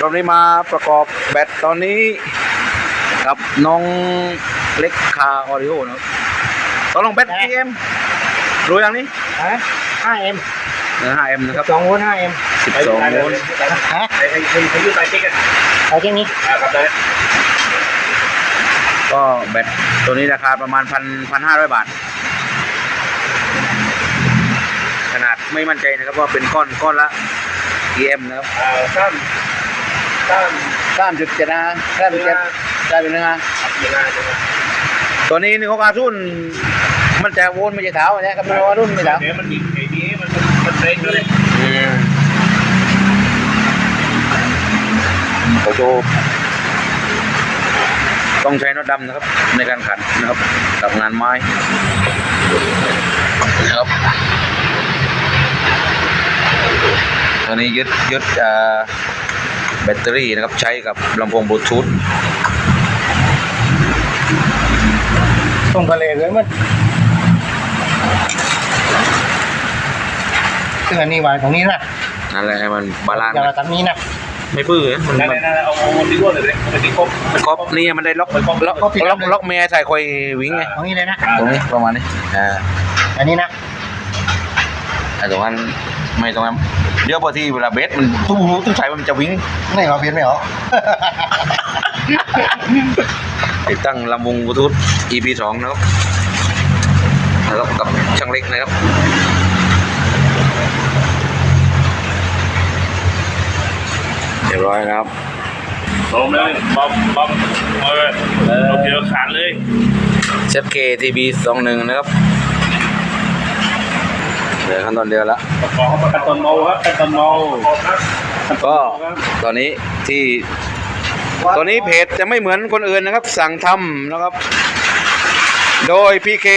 รอบนี้มาประกอบแบตตอนนี้กับน้องเล็กคาออริโอนะครับตอนลองแบตกี่เอ็มรู้ยังนี่ฮะ 5M เออ 5M นะครับ2โวลต์ 5M 12โวลต์ฮะไอ้ไอ้ไอ้ยืดไปติ๊กอะเอาแค่นี้อ่าครับได้ก็แบตตัวนี้ราคาประมาณพันพันห้าร้อยบาท ขนาดไม่มั่นใจนะครับว่าเป็นก้อนก้อนละกี่เอ็มนะครับอ่าสาม สามสามจุดเจ็ดนะสามจุดเจ็ดได้เป็นเนื้อยังไงยังไงตัวนี้หนึ่งของอารุ่นมันจะโวนไม่ใช่เท้าอันเนี้ยครับมันว่ารุ่นไม่เท้าเดี๋ยวมันมีไอ้นี้มันมันมันเบรกด้วยโอ้โหต้องใช้น็อตดำนะครับ ในการขันนะครับกับงานไม้นะครับตัวนี้ยึดยึดอ่า แบตเตอรี่นะครับใช้กับลำโพงบลูทูธส่งทะเลเลยมันซึ่งอันนี้ไว้ตรงนี้นะนั่นแหละให้มันบาลานซ์อย่ามาทำนี้นะไม่พื้นมันนั่นมันนั่นเอาเอาติ๊กด้วยเลยมันติ๊กครบครบนี่มันได้ล็อกล็อกล็อกล็อกล็อกเมียใส่คอยวิ่งไงตรงนี้เลยนะ ตรงนี้ประมาณนี้อ่าอันนี้นะ ไอ้ตรงนั้นไม่ตรงนั้นเดี๋ยวพอที่เวลาเบสมันตู้ตู้ใช้มันจะวิ่งไม่เอาเปลี่ยนไม่เอาติดตั้งลำวงบลูทูธ EP สองนะครับแล้วกับช่างเล็กนะครับเรียบร้อยนะครับลงเลยบอมบอมเออโอเคขาดเลย ZK TB สองหนึ่งนะครับ เหลือขั้นตอนเดียวละขอเขาประกันตนเมาครับประกันตนเมาก็ตอนนี้ที่ตอนนี้เพจจะไม่เหมือนคนอื่นนะครับ สั่งทำนะครับ โดย PK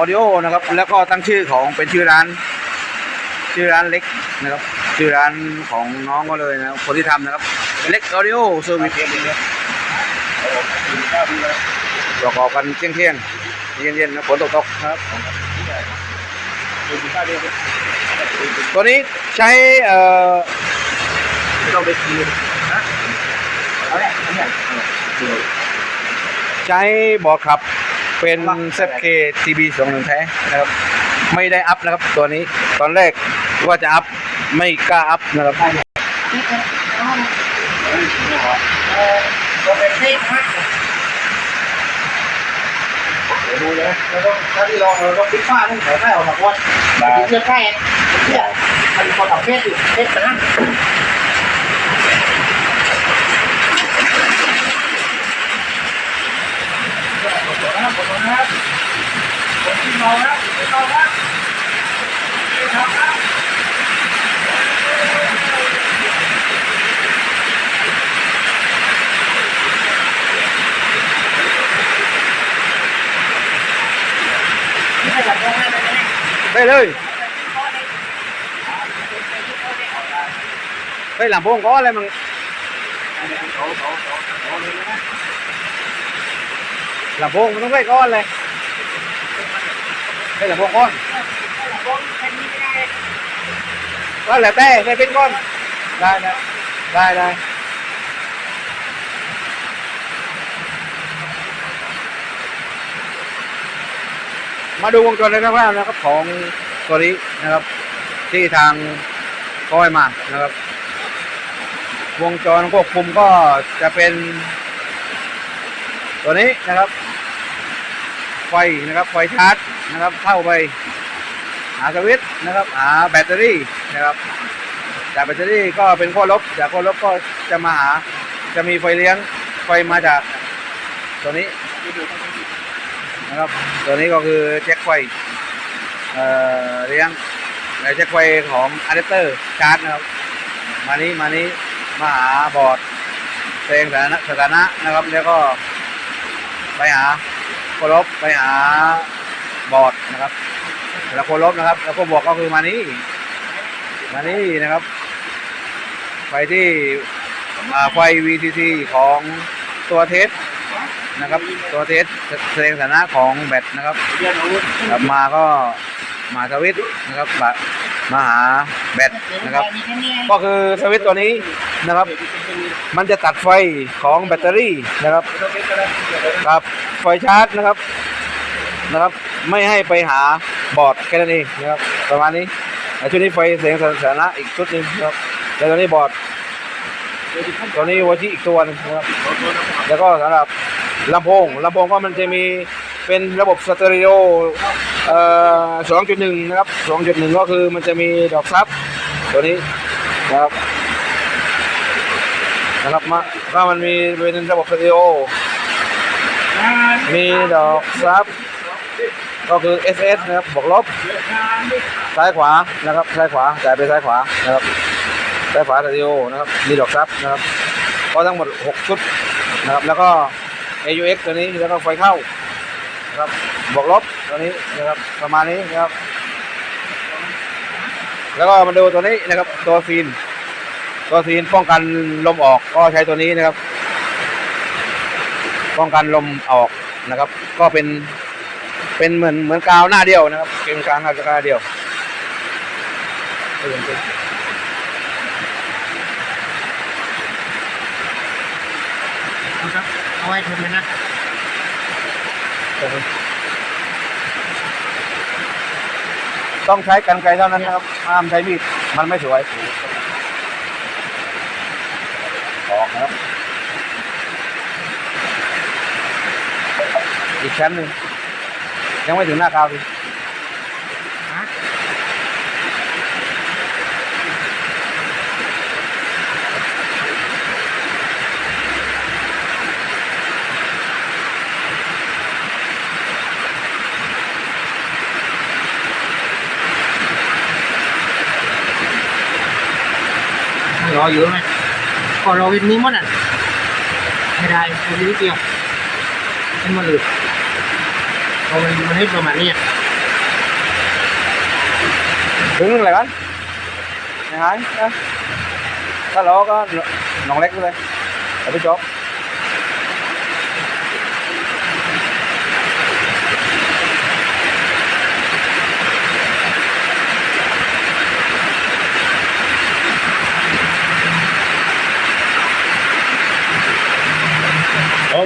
Audio นะครับ แล้วก็ตั้งชื่อของเป็นชื่อร้าน ชื่อร้านเล็กนะครับ ชื่อร้านของน้องก็เลยนะครับคนที่ทำนะครับเล็ก Audio Service ประกอบกันเที่ยงเที่ยงๆเย็นๆนะฝนตกๆนะครับ ตัวนี้ใช้เอ่อต้องไปคืนใช้บอร์ดขับเป็น ZK TB 2 1แท้นะครับ ไม่ได้อัพนะครับตัวนี้ตอนแรกว่าจะอัพไม่กล้าอัพนะครับเป็นเล็กมากดูเลยแล้วก็ถ้าที่ลองเราต้องปิดฝ้าต้องใส่ไฟออกมาก่อน เชื่อใกล้เพื่อมันคนออกเพศอยู่เพศมันนั่นที่เลยเฮ้ยหลังพวงก็อะไรมึงหลังพวงมันต้องได้ก้อนเลยได้หลังพวงก้อนก็แล้วแต่ได้เป็นก้อนได้ได้ได้ได้ มาดูวงจรเลยนะครับนะครับของตัวนี้นะครับ ที่ทางก้อยมานะครับ วงจรควบคุมก็จะเป็น ตัวนี้นะครับ ไฟนะครับไฟชาร์จนะครับเข้าไป หาสวิตช์นะครับ หาแบตเตอรี่นะครับจากแบตเตอรี่ก็เป็นขั้วลบจากขั้วลบก็จะมาหาจะมีไฟเลี้ยงไฟมาจากตัวนี้ นะครับ ตัวนี้ก็คือแจ็คไฟเอ่อเลี้ยงแจ็คไฟของอะแดปเตอร์ชาร์จนะครับ มานี้มานี้มาหาบอร์ดแสดงสถานะสถานะนะครับ แล้วก็ไปหาโคลบไปหาบอร์ดนะครับแล้วโคลบนะครับ แล้วก็บวกก็คือมานี้มานี้นะครับ ไปที่ไฟ VCC ของตัวเทส นะครับ ตัวเทสแสดงสถานะของแบตนะครับกลับมาก็มาสวิตนะครับมามาหาแบตนะครับ ก็คือสวิตตัวนี้นะครับ มันจะตัดไฟของแบตเตอรี่นะครับครับไฟชาร์จนะครับนะครับ ไม่ให้ไปหาบอร์ดแค่นั้นเองนะครับประมาณนี้แต่ชุดนี้ไฟเสียงสาธารณะอีกชุดหนึ่งนะครับแล้วตัวนี้บอร์ดตัวนี้วัชิอีกตัวนึงนะครับ แล้วก็สำหรับ ลำโพงลำโพงก็มันจะมีเป็นระบบสเตอริโอเอ่อสองจุดหนึ่งนะครับสองจุดหนึ่งก็คือมันจะมีดอกซับตัวนี้นะครับนะครับมาก็มันมีเป็นระบบสเตอริโอมีดอกซับก็คือ SS นะครับบวกลบซ้ายขวานะครับซ้ายขวาจ่ายไปซ้ายขวานะครับซ้ายขวาสเตอริโอนะครับมีดอกซับนะครับก็ทั้งหมด 6 ชุดนะครับแล้วก็ AUX ตัวนี้แล้วก็ไฟเข้านะครับบวกลบตัวนี้นะครับประมาณนี้นะครับ แล้วก็มาดูตัวนี้นะครับ ตัวฟีน ตัวซีนป้องกันลมออกก็ใช้ตัวนี้นะครับ ป้องกันลมออกนะครับ ก็เป็นเป็นเหมือนเหมือนกาวหน้าเดียวนะครับเป็นกาวหน้าเดียว เอาไว้ทุนนะต้องใช้กันไกรเท่านั้นนะครับห้ามใช้มีดมันไม่สวยออกนะครับ อีกชั้นหนึ่งยังไม่ถึงหน้าคาวดิ รออยู่ไหมก็รอวินนี้มั้งอะไม่ได้คนนี้เดียวเป็นมาเลยเอามันมันให้ประมาณนี้ถึงอะไรกันยังไงนะถ้าล้อก็หนองเล็กไปเลยเอาไปจบ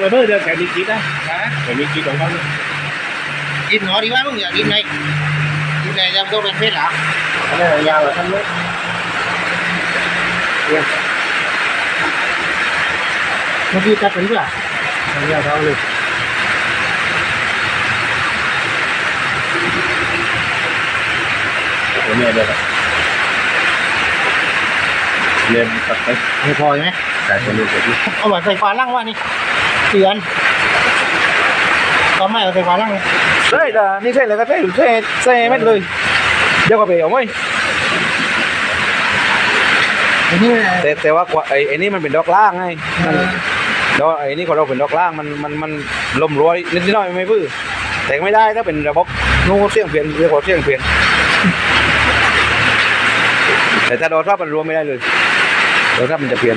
โอ้ไปเพื่อเดี๋ยวแกมีกิ๊ดนะแกมีกิ๊ดของเขากินหอดีว่ามึงอยากกินไหนกินไหนจะต้ องเป็นเพศหรออันนี้ยาวทำเลยเมื่อกี้ตัดเป็นเพื่อยาวเท่าเลยตัวนี้เดี๋ยวเนี่ยตัดไปไม่พอไหมแต่ตัวนี้เสร็จเอาไว้ไฟฟ้าล่างว่านี่เตือนตอนไม่เอาไฟฟ้าล่างใช่แต่นี่ใช่เลยก็ใช่ใช่ใช่เม็ดเลย เดี๋ยวก็ไปเอาไหมอันนี้แต่แต่ว่ากว่าไอ้ไอ้นี่มันเป็นดอกล่างไงมันดอกไอ้นี่ของเราเป็นดอกล่างมันมันมันลมรั้วนิดหน่อยไม่พื้อแต่ไม่ได้ถ้าเป็นระบบโน้ตเสียงเปลี่ยนเรียกว่าเสียงเปลี่ยนแต่ถ้าดอกทับมันรวมไม่ได้เลยดอกทับมันจะเปลี่ยน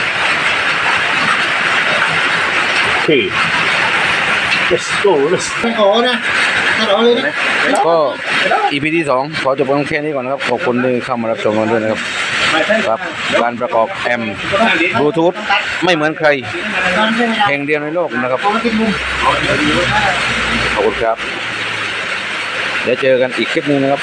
งก็มีพ้นโอเค let's go let's ไม่ขอนะถ้าเราเลยนะ ก็ EP ที่สองขอจบกันแค่นี้ก่อนนะครับ ขอบคุณที่เข้ามารับชมกันด้วยนะครับ ครับ การประกอบแอมบลูทูธไม่เหมือนใครตอนเป็นแห่งเดียวในโลกนะครับเอามากินมุมขอบคุณครับ เดี๋ยวเจอกันอีกคลิปหนึงนะครับ